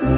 નમસ્કાર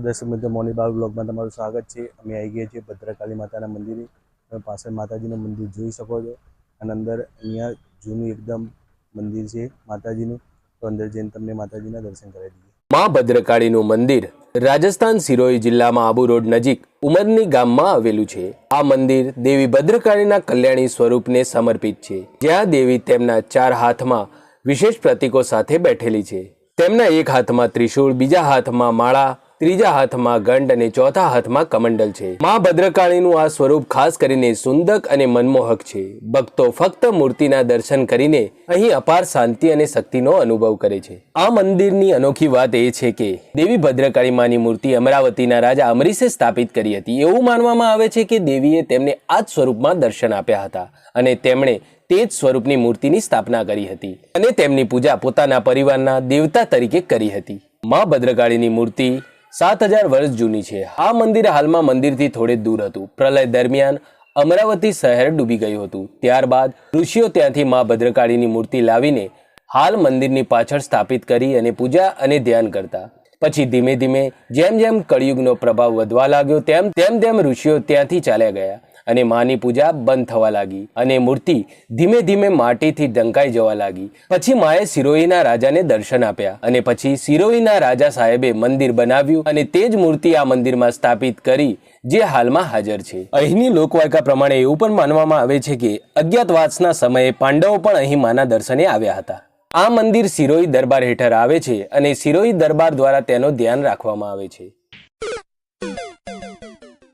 દર્શક મિત્રો, મોની બાગ બ્લોગમાં તમારું સ્વાગત છે. અમે આવી ગયા છીએ ભદ્રકાળી માતાના મંદિરે. તમે પાછળ માતાજીનું મંદિર જોઈ શકો છો. અને અંદર અહીંયા જૂનું એકદમ મંદિર છે માતાજીનું. તો અંદર જઈને તમને માતાજીના દર્શન કરાવી દઈએ. મા ભદ્રકાળીનું મંદિર રાજસ્થાન સિરોહી જિલ્લામાં આબુ રોડ નજીક ઉમરની ગામમાં આવેલું છે. આ મંદિર દેવી ભદ્રકાળીના કલ્યાણી સ્વરૂપને સમર્પિત છે. જ્યાં દેવી તેમના ચાર હાથમાં વિશેષ પ્રતીકો સાથે બેઠેલી છે. તેમના એક હાથમાં ત્રિશૂળ, બીજા હાથમાં માળા ત્રીજા હાથમાં ગંડ અને ચોથા હાથમાં કમંડલ છે. મા ભદ્રકાળીનું આ સ્વરૂપ ખાસ કરીને સુંદક અને મનમોહક છે. ભક્તો ફક્ત મૂર્તિના દર્શન કરીને અહીં અપાર શાંતિ અને શક્તિનો અનુભવ કરે છે. આ મંદિરની અનોખી વાત એ છે કે દેવી ભદ્રકાળી માની મૂર્તિ અમરાવતીના રાજા અમરીશે સ્થાપિત કરી હતી. એવું માનવામાં આવે છે કે દેવીએ તેમને આ જ સ્વરૂપમાં દર્શન આપ્યા હતા અને તેમણે તે જ સ્વરૂપની મૂર્તિની સ્થાપના કરી હતી અને તેમની પૂજા પોતાના પરિવારના દેવતા તરીકે કરી હતી. મા ભદ્રકાળીની મૂર્તિ સાત હજાર વર્ષ જૂની છે. આ મંદિર હાલમાં મંદિરથી થોડે દૂર હતું. પ્રલય દરમિયાન અમરાવતી શહેર ડૂબી ગયું હતું. ત્યારબાદ ઋષિઓ ત્યાંથી મા ભદ્રકાળીની મૂર્તિ લાવીને હાલ મંદિરની પાછળ સ્થાપિત કરી અને પૂજા અને ધ્યાન કરતા. પછી ધીમે ધીમે જેમ જેમ કળિયુગનો પ્રભાવ વધવા લાગ્યો, તેમ તેમ તેમ ઋષિઓ ત્યાંથી ચાલ્યા ગયા અને માની પૂજા બંધ થવા લાગી અને મૂર્તિ ધીમે ધીમે માટીથી ઢંકાઈ જવા લાગી. પછી માએ સિરોહીના રાજાને દર્શન આપ્યા અને પછી સિરોહીના રાજા સાહેબે મંદિર બનાવ્યું અને તે જ મૂર્તિ આ મંદિરમાં સ્થાપિત કરી, જે હાલમાં હાજર છે. અહીંની લોકવાયકા પ્રમાણે એવું પણ માનવામાં આવે છે કે અજ્ઞાતવાસના સમયે પાંડવો પણ અહીં માના દર્શને આવ્યા હતા. આ મંદિર સિરોહી દરબાર હેઠળ આવે છે અને સિરોહી દરબાર દ્વારા તેનો ધ્યાન રાખવામાં આવે છે.